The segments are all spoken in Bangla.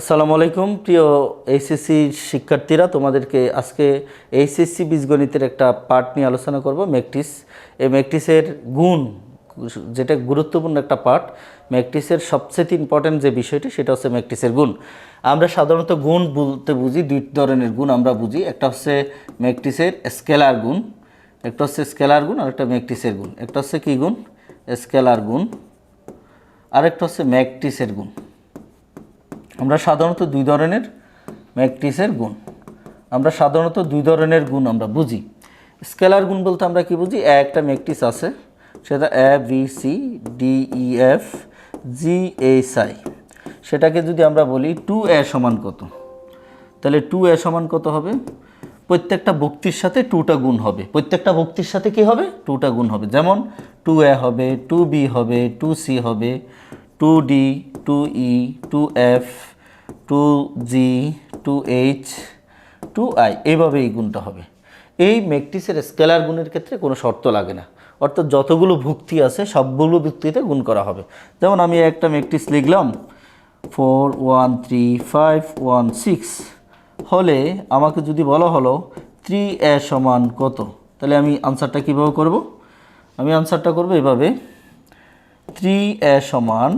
আসসালামু আলাইকুম, প্রিয় এইচএসসি শিক্ষার্থীরা, তোমাদেরকে আজকে এইচএসসি বীজগণিতের একটা পার্ট নিয়ে আলোচনা করব, ম্যাকটিস। এই ম্যাকটিসের গুণ, যেটা গুরুত্বপূর্ণ একটা পার্ট, ম্যাকটিসের সবচেয়ে ইম্পর্ট্যান্ট যে বিষয়টি, সেটা হচ্ছে ম্যাকটিসের গুণ। আমরা সাধারণত গুণ বলতে বুঝি, দুই ধরনের গুণ আমরা বুঝি। একটা হচ্ছে ম্যাকটিসের স্কেলার গুণ, একটা হচ্ছে স্কেলার গুণ, আর একটা ম্যাকটিসের গুণ। একটা হচ্ছে কী গুণ? স্কেলার গুণ, আরেকটা হচ্ছে ম্যাকটিসের গুণ। আমরা সাধারণত দুই ধরনের ম্যাট্রিক্সের গুণ। আমরা সাধারণত দুই ধরনের গুণ আমরা বুঝি। স্কেলার গুণ বলতে আমরা কি বুঝি? এ একটা ম্যাট্রিক্স আছে, সেটা A, B, C, D, E, F, G, H, I. সেটাকে যদি আমরা বলি টু এ সমান কত? তাহলে টু এ সমান কত হবে? প্রত্যেকটা ভক্তির সাথে টুটা গুণ হবে। প্রত্যেকটা ভক্তির সাথে কি হবে? টুটা গুণ হবে। যেমন টু এ হবে, টু বি হবে, টু সি হবে two D two E two F two G two H two I এইভাবে এই গুণটা হবে। এই ম্যাট্রিক্সের স্কেলার গুণের ক্ষেত্রে কোনো শর্ত লাগে না। অর্থাৎ যতগুলো ভুক্তি আছে, সবগুলো ভুক্তিতে গুণ করা হবে। যেমন আমি একটা ম্যাট্রিক্স লিখলাম four one three five one six হলে আমাকে যদি বলা হলো থ্রি এ সমান কত? তাহলে আমি আনসারটা কীভাবে করব? আমি আনসারটা করব এভাবে। থ্রি এ সমান।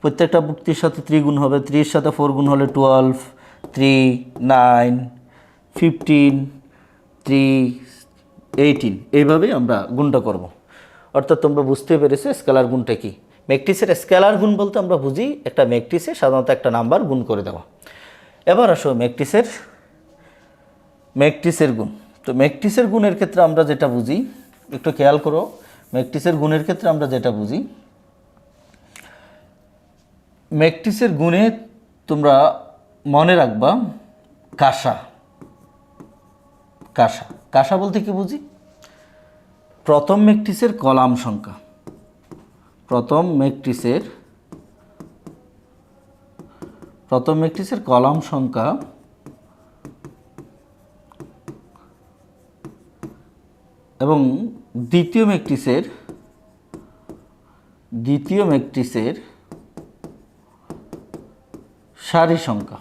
প্রত্যেকটা ভুক্তির সাথে থ্রি গুণ হবে। থ্রির সাথে ফোর গুণ হলে twelve three nine, fifteen three eighteen. এইভাবেই আমরা গুণটা করব। অর্থাৎ তোমরা বুঝতে পেরেছ স্কেলার গুণটা কি? ম্যাকট্রিসের স্কেলার গুণ বলতে আমরা বুঝি একটা ম্যাকট্রিসে সাধারণত একটা নাম্বার গুণ করে দেওয়া। এবার আসো ম্যাকট্রিসের ম্যাকট্রিসের গুণ। তো ম্যাকট্রিসের গুণের ক্ষেত্রে আমরা যেটা বুঝি, একটু খেয়াল করো ম্যাকট্রিসের গুণের ক্ষেত্রে আমরা যেটা বুঝি ম্যাকট্রিসের গুণে তোমরা মনে রাখবা কাঁসা। কাঁসা। কাঁসা বলতে কি বুঝি? প্রথম ম্যাকট্রিসের কলাম সংখ্যা। প্রথম ম্যাকট্রিসের প্রথম ম্যাট্রিক্সের কলাম সংখ্যা এবং দ্বিতীয় ম্যাট্রিক্সের দ্বিতীয় ম্যাট্রিক্সের সারি সংখ্যা।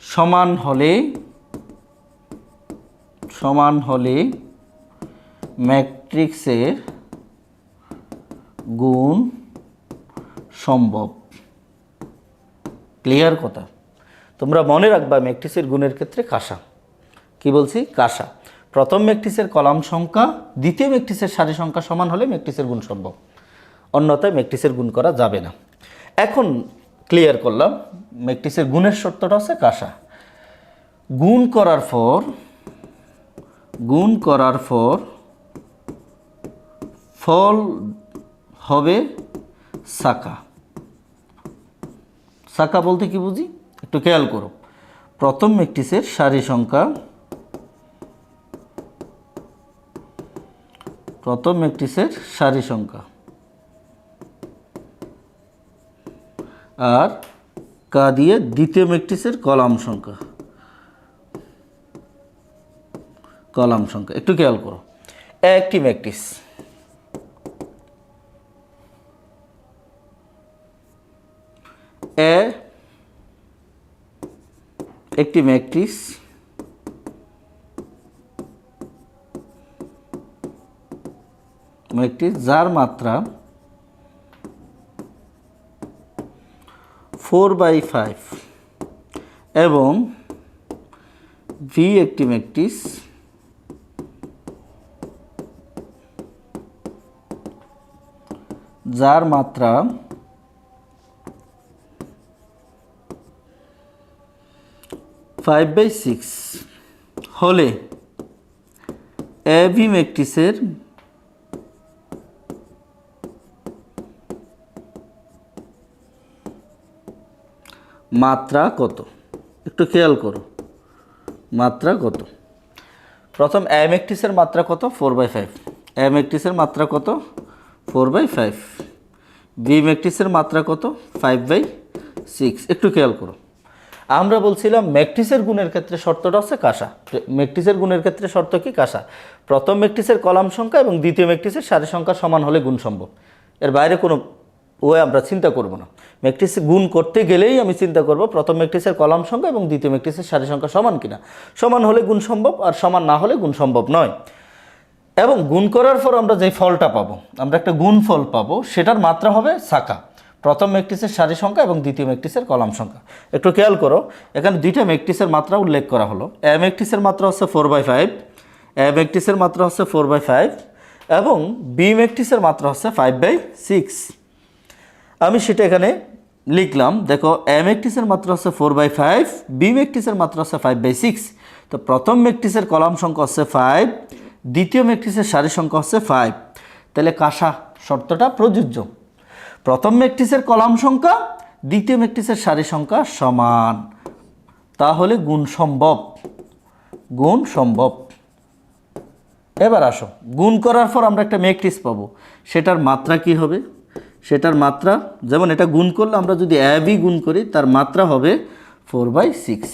সমান হলে সমান হলে ম্যাট্রিক্সের গুণ সম্ভব। ক্লিয়ার কথা? তোমরা মনে রাখবা ম্যাট্রিক্সের গুণের ক্ষেত্রে কাঁসা। কি বলছি? কাঁসা। প্রথম ম্যাট্রিক্সের কলাম সংখ্যা, দ্বিতীয় ম্যাট্রিক্সের সারি সংখ্যা সমান হলে ম্যাট্রিক্সের গুণ সম্ভব। অন্যথায় ম্যাট্রিক্সের গুণ করা যাবে না। এখন ক্লিয়ার করলাম। ম্যাট্রিক্সের গুণের শর্তটা হচ্ছে কাঁসা। গুণ করার পর, গুণ করার পর ফল হবে সাকা। সাকা বলতে কি বুঝি? একটু খেয়াল করো। প্রথম ম্যাট্রিক্সের সারি সংখ্যা, প্রথম ম্যাট্রিক্সের সারি সংখ্যা। আর কা দিয়ে দ্বিতীয় ম্যাট্রিক্সের কলাম সংখ্যা। কলাম সংখ্যা। একটু খেয়াল করো। একটি ম্যাট্রিক্স এ একটি ম্যাট্রিক্স ম্যাট্রিক্স যার মাত্রা ফোর বাই ফাইভ এবং ভি একটি ম্যাট্রিক্স। যার মাত্রা ফাইভ বাই সিক্স হলে এবি ম্যাট্রিক্সের মাত্রা কত? একটু খেয়াল করো। মাত্রা কত? প্রথম ম্যাট্রিক্সের মাত্রা কত? ফোর বাই ফাইভ ম্যাট্রিক্সের মাত্রা কত? ফোর বাই ফাইভ বি ম্যাট্রিক্সের মাত্রা কত? ফাইভ বাই সিক্স একটু খেয়াল করো। আমরা বলছিলাম ম্যাট্রিক্সের গুণের ক্ষেত্রে শর্তটা হচ্ছে কাঁসা। ম্যাট্রিক্সের গুণের ক্ষেত্রে শর্ত কি? কাঁসা। প্রথম ম্যাট্রিক্সের কলাম সংখ্যা এবং দ্বিতীয় ম্যাট্রিক্সের সারি সংখ্যা সমান হলে গুণ সম্ভব। এর বাইরে কোনো ওয়ে আমরা চিন্তা করব না। ম্যাট্রিক্স গুণ করতে গেলেই আমি চিন্তা করব প্রথম ম্যাট্রিক্সের কলাম সংখ্যা এবং দ্বিতীয় ম্যাট্রিক্সের সারি সংখ্যা সমান কিনা। সমান হলে গুণ সম্ভব আর সমান না হলে গুণ সম্ভব নয়। এবং গুণ করার পর আমরা যে ফলটা পাবো, আমরা একটা গুণ ফল পাবো, সেটার মাত্রা হবে সাকা প্রথম ম্যাট্রিক্সের সারি সংখ্যা এবং দ্বিতীয় ম্যাট্রিক্সের কলাম সংখ্যা। একটু খেয়াল করো, এখানে দুইটা ম্যাট্রিক্সের মাত্রা উল্লেখ করা হলো। এ ম্যাট্রিক্সের মাত্রা হচ্ছে ফোর বাই ফাইভ এ ম্যাট্রিক্সের মাত্রা হচ্ছে ফোর বাই ফাইভ এবং বি ম্যাট্রিক্সের মাত্রা হচ্ছে ফাইভ বাই সিক্স আমি সেটা এখানে লিখলাম। দেখো এম একটিসের মাত্রা আছে ফোর বাই ফাইভ বি মেকটিসের মাত্রা আছে ফাইভ বাই সিক্স তো প্রথম মেকটিসের কলাম সংখ্যা হচ্ছে ফাইভ দ্বিতীয় মেকটিসের সারি সংখ্যা হচ্ছে ফাইভ তাহলে কাঁসা শর্তটা প্রযোজ্য। প্রথম মেকটিসের কলাম সংখ্যা, দ্বিতীয় মেকটিসের সারি সংখ্যা সমান। তাহলে গুণ সম্ভব। গুণ সম্ভব। এবার আসো। গুণ করার পর আমরা একটা মেট্রিক্স পাবো। সেটার মাত্রা কি হবে? সেটার মাত্রা, যেমন এটা গুণ করলে আমরা যদি অ্যাবি গুণ করি, তার মাত্রা হবে ফোর বাই সিক্স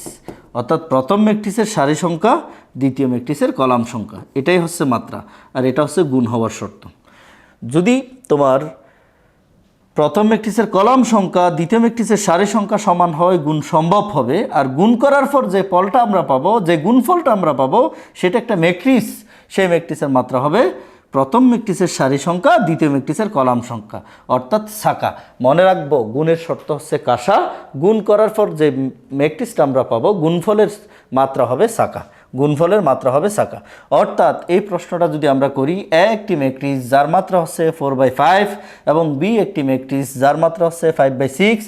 অর্থাৎ প্রথম মেট্রিক্সের সারি সংখ্যা, দ্বিতীয় মেট্রিক্সের কলাম সংখ্যা। এটাই হচ্ছে মাত্রা, আর এটা হচ্ছে গুণ হওয়ার শর্ত। যদি তোমার প্রথম ম্যাট্রিক্সের কলাম সংখ্যা, দ্বিতীয় ম্যাট্রিক্সের সারি সংখ্যা সমান হয়, গুণ সম্ভব হবে, আর গুণ করার পর যে ফলটা আমরা পাবো, যে গুণফলটা আমরা পাবো, সেটা একটা ম্যাট্রিক্স সেই ম্যাট্রিক্সের মাত্রা হবে প্রথম ম্যাট্রিক্সের সারি সংখ্যা, দ্বিতীয় ম্যাট্রিক্সের কলাম সংখ্যা, অর্থাৎ সাকা মনে রাখব, গুণের শর্ত হচ্ছে কাঁসা। গুণ করার পর যে ম্যাট্রিক্সটা আমরা পাবো, গুণফলের মাত্রা হবে শাখা। গুণফলের মাত্রা হবে শাখা। অর্থাৎ এই প্রশ্নটা যদি আমরা করি, এ একটি ম্যাট্রিক্স যার মাত্রা হচ্ছে ফোর বাই ফাইভ, এবং বি একটি ম্যাট্রিক্স যার মাত্রা হচ্ছে five by six,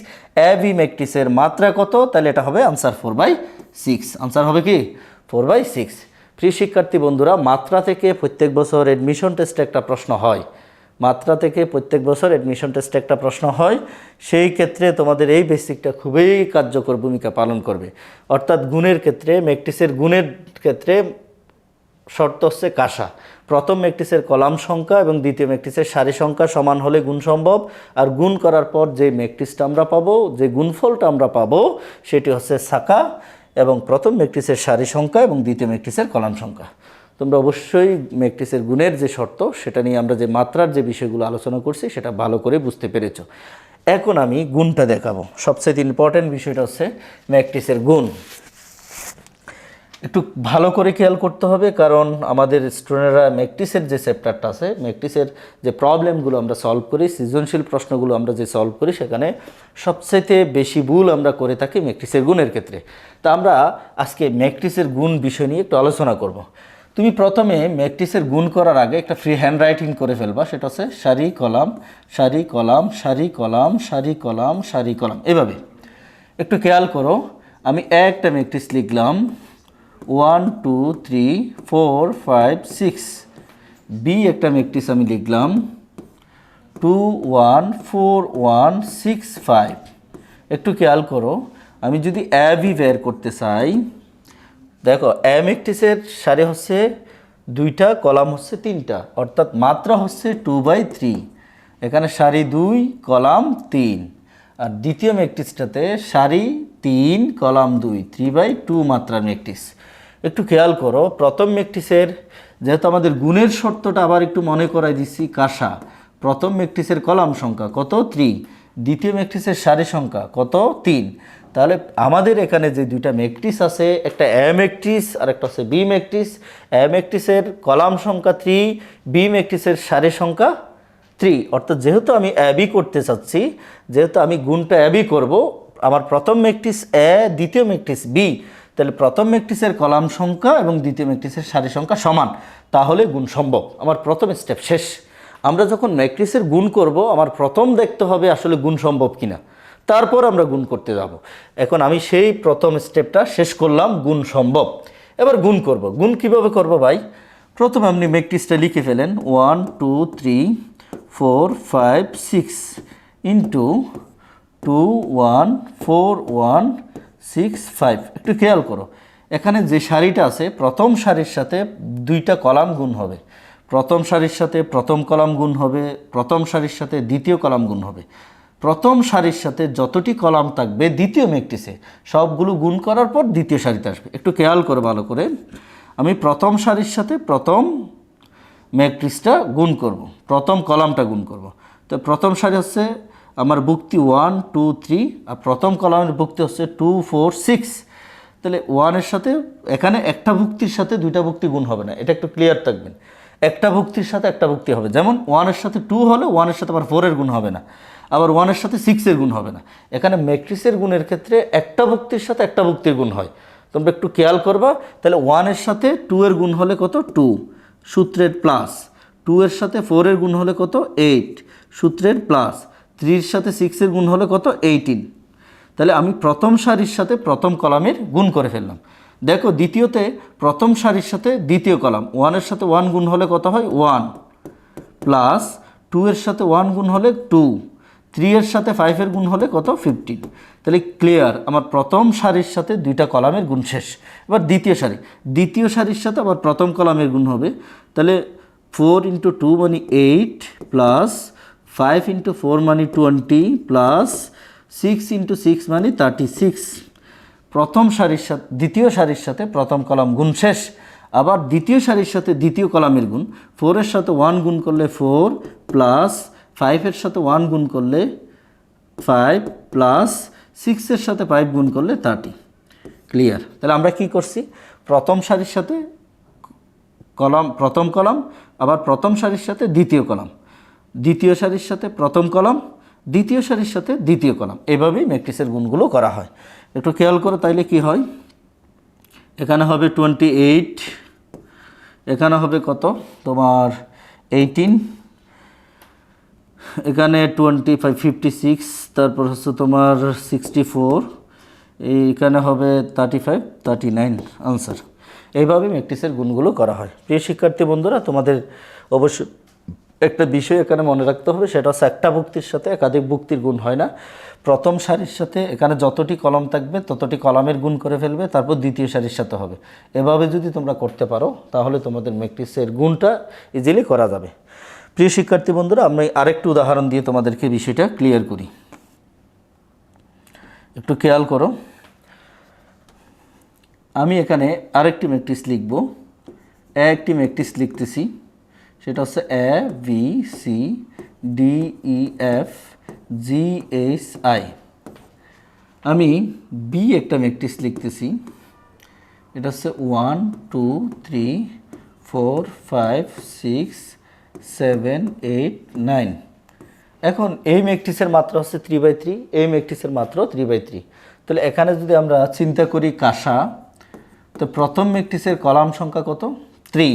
A B ম্যাট্রিক্সের মাত্রা কত? তাহলে এটা হবে answer four by six. Answer হবে কি? Four by six. প্রিয় শিক্ষার্থী বন্ধুরা, মাত্রা থেকে প্রত্যেক বছর অ্যাডমিশন টেস্টে একটা প্রশ্ন হয়। মাত্রা থেকে প্রত্যেক বছর অ্যাডমিশন টেস্টে একটা প্রশ্ন হয়। সেই ক্ষেত্রে তোমাদের এই বেসিকটা খুবই কার্যকর ভূমিকা পালন করবে। অর্থাৎ গুণের ক্ষেত্রে ম্যাট্রিক্সের গুণের ক্ষেত্রে শর্ত হচ্ছে কাঁসা। প্রথম ম্যাট্রিক্সের কলাম সংখ্যা এবং দ্বিতীয় ম্যাট্রিক্সের সারি সংখ্যা সমান হলে গুণ সম্ভব। আর গুণ করার পর যে ম্যাট্রিক্সটা আমরা পাবো, যে গুণফলটা আমরা পাবো, সেটি হচ্ছে সাকা এবং প্রথম ম্যাট্রিক্সের সারি সংখ্যা এবং দ্বিতীয় ম্যাট্রিক্সের কলাম সংখ্যা। তোমরা অবশ্যই ম্যাট্রিক্সের গুণের যে শর্ত, সেটা নিয়ে আমরা যে মাত্রার যে বিষয়গুলো আলোচনা করছি, সেটা ভালো করে বুঝতে পেরেছ। এখন আমি গুণটা দেখাবো। সবচেয়ে ইম্পর্ট্যান্ট বিষয়টা হচ্ছে ম্যাট্রিক্সের গুণ। একটু ভালো করে খেয়াল করতে হবে, কারণ আমাদের স্টুডেন্টরা ম্যাকটিসের যে চ্যাপ্টারটা আছে, ম্যাকটিসের যে প্রবলেমগুলো আমরা সলভ করি, সৃজনশীল প্রশ্নগুলো আমরা যে সলভ করি, সেখানে সবচাইতে বেশি ভুল আমরা করে থাকি ম্যাকটিসের গুণের ক্ষেত্রে। তা আমরা আজকে ম্যাকটিসের গুণ বিষয় নিয়ে একটু আলোচনা করব। তুমি প্রথমে ম্যাকটিসের গুণ করার আগে একটা ফ্রি হ্যান্ড রাইটিং করে ফেলবা, সেটা হচ্ছে সারি, কলাম সারি কলাম সারি কলাম সারি কলাম সারি, কলাম। এভাবে। একটু খেয়াল করো, আমি একটা ম্যাট্রিক্স লিখলাম one, two, three, four, five, six. B একটা ম্যাট্রিক্স আমি লিখলাম। Two, one, four, one, six, five. একটু খেয়াল করো, আমি যদি অ্যাভি বের করতে চাই, দেখো ম্যাট্রিক্সের সারি হচ্ছে দুইটা, কলাম হচ্ছে তিনটা। অর্থাৎ মাত্রা হচ্ছে টু বাই থ্রি। এখানে সারি দুই, কলাম তিন। আর দ্বিতীয় ম্যাট্রিক্সটাতে সারি তিন, কলাম দুই থ্রি বাই টু মাত্রার ম্যাট্রিক্স একটু খেয়াল করো, প্রথম ম্যাট্রিক্সের যেহেতু আমাদের গুণের শর্তটা আবার একটু মনে করাই দিচ্ছি, কাঁসা। প্রথম ম্যাট্রিক্সের কলাম সংখ্যা কত? থ্রি দ্বিতীয় ম্যাট্রিক্সের সারি সংখ্যা কত? তিন। তাহলে আমাদের এখানে যে দুইটা ম্যাট্রিক্স আছে, একটা এ ম্যাট্রিক্স আর একটা হচ্ছে বি ম্যাট্রিক্স এ ম্যাট্রিক্সের কলাম সংখ্যা থ্রি বি ম্যাট্রিক্সের সারি সংখ্যা থ্রি অর্থাৎ যেহেতু আমি অ্যাবি করতে চাচ্ছি, যেহেতু আমি গুণটা অ্যাবি করব আমার প্রথম ম্যাট্রিক্স এ দ্বিতীয় ম্যাট্রিক্স বি তাহলে প্রথম ম্যাট্রিক্সের কলাম সংখ্যা এবং দ্বিতীয় ম্যাট্রিক্সের সারি সংখ্যা সমান। তাহলে গুণ সম্ভব। আমার প্রথম স্টেপ শেষ। আমরা যখন ম্যাট্রিক্সের গুণ করব, আমার প্রথম দেখতে হবে আসলে গুণ সম্ভব কিনা। তারপর আমরা গুণ করতে যাব। এখন আমি সেই প্রথম স্টেপটা শেষ করলাম, গুণ সম্ভব। এবার গুণ করব। গুণ কীভাবে করব ভাই? প্রথমে আপনি ম্যাট্রিক্সটা লিখে ফেলেন। One two three four five six into two one four one six five একটু খেয়াল করো। এখানে যে সারিটা আছে, প্রথম সারির সাথে দুইটা কলাম গুণ হবে। প্রথম সারির সাথে প্রথম কলাম গুণ হবে, প্রথম সারির সাথে দ্বিতীয় কলাম গুণ হবে। প্রথম সারির সাথে যতটি কলাম থাকবে, দ্বিতীয় ম্যাট্রিক্সে সবগুলো গুণ করার পর দ্বিতীয় সারিতে আসবে। একটু খেয়াল করে ভালো করে। আমি প্রথম সারির সাথে প্রথম ম্যাট্রিক্সটা গুণ করব। প্রথম কলামটা গুণ করব। তো প্রথম সারি হচ্ছে আমার বুক্তি ওয়ান টু থ্রি আর প্রথম কলামের বুক্তি হচ্ছে টু ফোর সিক্স তাহলে ওয়ানের সাথে, এখানে একটা ভুক্তির সাথে দুইটা ভুক্তি গুণ হবে না। এটা একটু ক্লিয়ার থাকবেন। একটা ভুক্তির সাথে একটা ভুক্তি হবে। যেমন ওয়ানের সাথে টু হলে ওয়ানের সাথে আবার ফোরের গুণ হবে না। আবার ওয়ানের সাথে সিক্সের গুণ হবে না। এখানে ম্যাট্রিক্সের গুণের ক্ষেত্রে একটা ভুক্তির সাথে একটা ভুক্তির গুণ হয়। তোমরা একটু খেয়াল করবা, তাহলে ওয়ানের সাথে টু এর গুণ হলে কত? টু সূত্রের প্লাস টু এর সাথে ফোরের গুণ হলে কত? এইট সূত্রের প্লাস থ্রির সাথে সিক্সের গুণ হলে কত? এইটিন তাহলে আমি প্রথম সারির সাথে প্রথম কলামের গুণ করে ফেললাম। দেখো, দ্বিতীয়তে প্রথম সারির সাথে দ্বিতীয় কলাম। ওয়ানের সাথে ওয়ান গুণ হলে কত হয়? ওয়ান প্লাস টু এর সাথে ওয়ান গুণ হলে টু থ্রি এর সাথে ফাইভের গুণ হলে কত? ফিফটিন তাহলে ক্লিয়ার আমার প্রথম সারির সাথে দুইটা কলামের গুণ শেষ। এবার দ্বিতীয় সারি। দ্বিতীয় সারির সাথে আবার প্রথম কলামের গুণ হবে। তাহলে ফোর ইন্টু টু মানে eight plus five into four মানে twenty plus six into six মানে থার্টি সিক্স প্রথম সারির সাথে, দ্বিতীয় সারির সাথে প্রথম কলাম গুণ শেষ। আবার দ্বিতীয় সারির সাথে দ্বিতীয় কলামের গুণ ফোরের সাথে ওয়ান গুণ করলে ফোর প্লাস ফাইভের সাথে ওয়ান গুণ করলে ফাইভ প্লাস সিক্সের সাথে ফাইভ গুণ করলে থার্টি ক্লিয়ার তাহলে আমরা কি করছি? প্রথম সারির সাথে কলাম, প্রথম কলাম, আবার প্রথম সারির সাথে দ্বিতীয় কলাম। দ্বিতীয় সারির সাথে প্রথম কলাম, দ্বিতীয় সারির সাথে দ্বিতীয় কলাম। এভাবেই ম্যাট্রিক্সের গুণগুলো করা হয়। একটু খেয়াল করো তাইলে কি হয়? এখানে হবে টোয়েন্টি এইট এখানে হবে কত? তোমার এইটিন এখানে টোয়েন্টি ফাইভ ফিফটি সিক্স তারপর হচ্ছে তোমার সিক্সটি ফোর এইখানে হবে thirty five thirty nine answer এইভাবে ম্যাট্রিক্সের গুণগুলো করা হয়। প্রিয় শিক্ষার্থী বন্ধুরা, তোমাদের অবশ্যই একটা বিষয় এখানে মনে রাখতে হবে, সেটা হচ্ছে একটা ভুক্তির সাথে একাধিক ভুক্তির গুণ হয় না। প্রথম সারির সাথে এখানে যতটি কলম থাকবে, ততটি কলামের গুণ করে ফেলবে, তারপর দ্বিতীয় সারির সাথে হবে। এভাবে যদি তোমরা করতে পারো, তাহলে তোমাদের ম্যাট্রিক্সের গুণটা ইজিলি করা যাবে। প্রিয় শিক্ষার্থী বন্ধুরা আমি আরেকটু উদাহরণ দিয়ে তোমাদেরকে বিষয়টা ক্লিয়ার করি। একটু খেয়াল করো। আমি এখানে আরেকটি ম্যাট্রিক্স লিখব। একটি ম্যাট্রিক্স লিখতেছি। সেটা হচ্ছে A B C D E F G H I আমি বি একটা ম্যাট্রিক্স লিখতেছি। এটা হচ্ছে one two three four five six seven eight nine এখন এই ম্যাট্রিক্সের মাত্রা হচ্ছে থ্রি বাই থ্রি এই ম্যাট্রিক্সের মাত্র থ্রি বাই থ্রি তাহলে এখানে যদি আমরা চিন্তা করি কাঁসা, তো প্রথম ম্যাট্রিক্সের কলাম সংখ্যা কত? থ্রি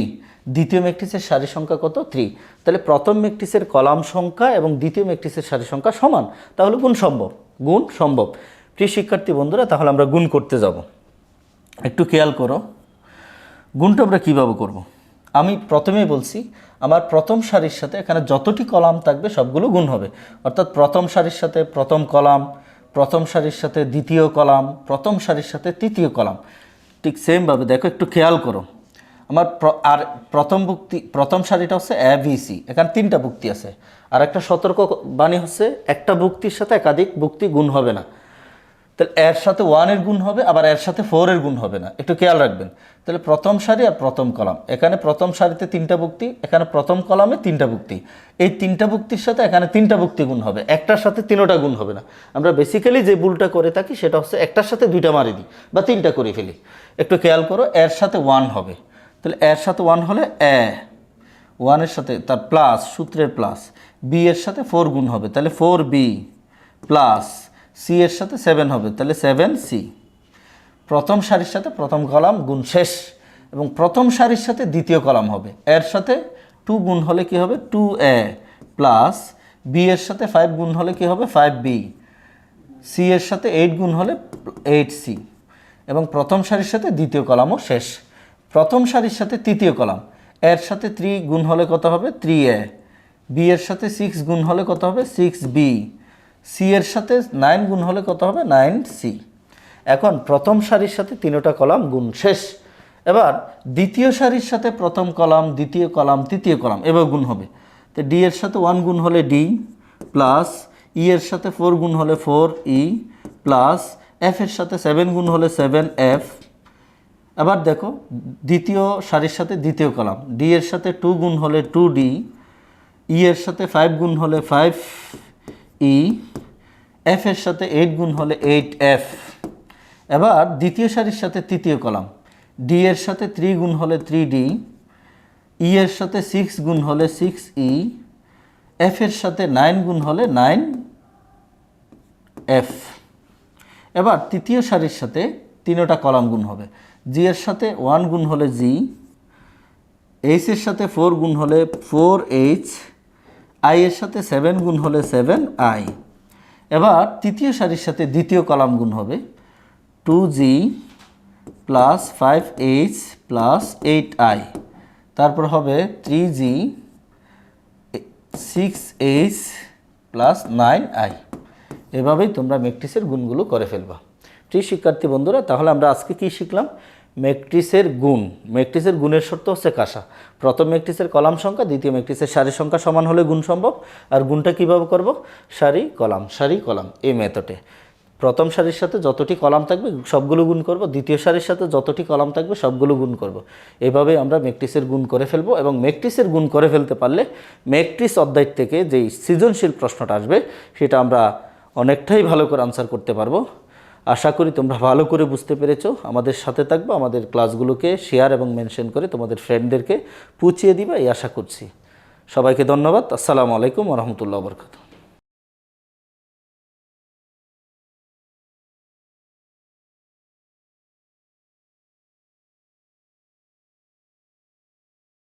দ্বিতীয় ম্যাট্রিক্সের সারি সংখ্যা কত? থ্রি তাহলে প্রথম ম্যাট্রিক্সের কলাম সংখ্যা এবং দ্বিতীয় ম্যাট্রিক্সের সারি সংখ্যা সমান। তাহলে গুণ সম্ভব। গুণ সম্ভব। প্রিয় শিক্ষার্থী বন্ধুরা, তাহলে আমরা গুণ করতে যাব। একটু খেয়াল করো। গুণটা আমরা কীভাবে করব। আমি প্রথমেই বলছি, আমার প্রথম সারির সাথে এখানে যতটি কলাম থাকবে সবগুলো গুণ হবে। অর্থাৎ প্রথম সারির সাথে প্রথম কলাম, প্রথম সারির সাথে দ্বিতীয় কলাম, প্রথম সারির সাথে তৃতীয় কলাম। ঠিক সেমভাবে দেখো, একটু খেয়াল করো। আমার আর প্রথম ভুক্তি, প্রথম সারিটা হচ্ছে এ ভি সি এখানে তিনটা ভুক্তি আছে। আর একটা সতর্ক বাণী হচ্ছে, একটা ভুক্তির সাথে একাধিক ভুক্তি গুণ হবে না। তাহলে এর সাথে ওয়ানের গুণ হবে, আবার এর সাথে ফোরের গুণ হবে না। একটু খেয়াল রাখবেন। তাহলে প্রথম সারি আর প্রথম কলাম। এখানে প্রথম সারিতে তিনটা ভুক্তি, এখানে প্রথম কলামে তিনটা ভুক্তি। এই তিনটা ভুক্তির সাথে এখানে তিনটা ভুক্তি গুণ হবে। একটার সাথে তিনোটা গুণ হবে না। আমরা বেসিক্যালি যে ভুলটা করে থাকি, সেটা হচ্ছে একটার সাথে দুইটা মারি দিই বা তিনটা করে ফেলি। একটু খেয়াল করো, এর সাথে ওয়ান হবে। তাহলে এর সাথে ওয়ান হলে এ। ওয়ানের সাথে তার প্লাস সূত্রের প্লাস বি এর সাথে ফোর গুণ হবে, তাহলে ফোর বি প্লাস সি এর সাথে সেভেন হবে, তাহলে সেভেন সি প্রথম সারির সাথে প্রথম কলাম গুণ শেষ, এবং প্রথম সারির সাথে দ্বিতীয় কলাম হবে। এর সাথে টু গুণ হলে কি হবে? টু এ প্লাস বি এর সাথে ফাইভ গুণ হলে কি হবে? ফাইভ বি সি এর সাথে এইট গুণ হলে এইট সি এবং প্রথম সারির সাথে দ্বিতীয় কলামও শেষ। প্রথম সারির সাথে তৃতীয় কলাম। এর সাথে থ্রি গুণ হলে কত হবে? থ্রি এ। বি এর সাথে সিক্স গুণ হলে কত হবে? সিক্স বি সি এর সাথে নাইন গুণ হলে কত হবে? নাইন সি এখন প্রথম সারির সাথে তিনোটা কলাম গুণ শেষ। এবার দ্বিতীয় সারির সাথে প্রথম কলাম, দ্বিতীয় কলাম, তৃতীয় কলাম, এবার গুণ হবে। তো ডি এর সাথে ওয়ান গুণ হলে ডি প্লাস ই এর সাথে ফোর গুণ হলে ফোর ই প্লাস এফ এর সাথে সেভেন গুণ হলে সেভেন এফ এবার দেখো, দ্বিতীয় সারির সাথে দ্বিতীয় কলাম। ডি এর সাথে টু গুণ হলে টু ডি ই এর সাথে ফাইভ গুণ হলে ফাইভ ই এফ এর সাথে এইট গুণ হলে এইট এফ এবার দ্বিতীয় সারির সাথে তৃতীয় কলাম। ডি এর সাথে থ্রি গুণ হলে থ্রি ডি ই এর সাথে সিক্স গুণ হলে সিক্স ই এফ এর সাথে নাইন গুণ হলে নাইন এফ এবার তৃতীয় সারির সাথে তিনোটা কলাম গুণ হবে। জি এর সাথে ওয়ান গুণ হলে জি, এইচ এর সাথে ফোর গুণ হলে ফোর এইচ, আই এর সাথে সেভেন গুণ হলে সেভেন আই। এবার তৃতীয় সারির সাথে দ্বিতীয় কলাম গুণ হবে two G plus five H plus eight I. তারপর হবে three G six H plus nine I. এভাবেই তোমরা ম্যাট্রিক্সের গুণগুলো করে ফেলবা। ঠিক শিক্ষার্থী বন্ধুরা, তাহলে আমরা আজকে কি শিখলাম? ম্যাট্রিক্সের গুণ। ম্যাট্রিক্সের গুণের শর্ত হচ্ছে কাঁসা। প্রথম ম্যাট্রিক্সের কলাম সংখ্যা, দ্বিতীয় ম্যাট্রিক্সের সারি সংখ্যা সমান হলে গুণ সম্ভব। আর গুণটা কীভাবে করব? সারি, কলাম সারি, কলাম, এই মেথডে প্রথম সারির সাথে যতটি কলাম থাকবে, সবগুলো গুণ করব। দ্বিতীয় সারির সাথে যতটি কলাম থাকবে, সবগুলো গুণ করব। এভাবে আমরা ম্যাট্রিক্সের গুণ করে ফেলব এবং ম্যাট্রিক্সের গুণ করে ফেলতে পারলে ম্যাট্রিক্স অধ্যায় থেকে যেই সৃজনশীল প্রশ্নটা আসবে, সেটা আমরা অনেকটাই ভালো করে আনসার করতে পারব। আশা করি তোমরা ভালো করে বুঝতে পেরেছ। আমাদের সাথে থাকব, আমাদের ক্লাসগুলোকে শেয়ার এবং মেনশন করে তোমাদের ফ্রেন্ডদেরকে পুচিয়ে দিবা, এই আশা করছি। সবাইকে ধন্যবাদ। আসসালামু আলাইকুম রহমতুল্লাহ বরকাত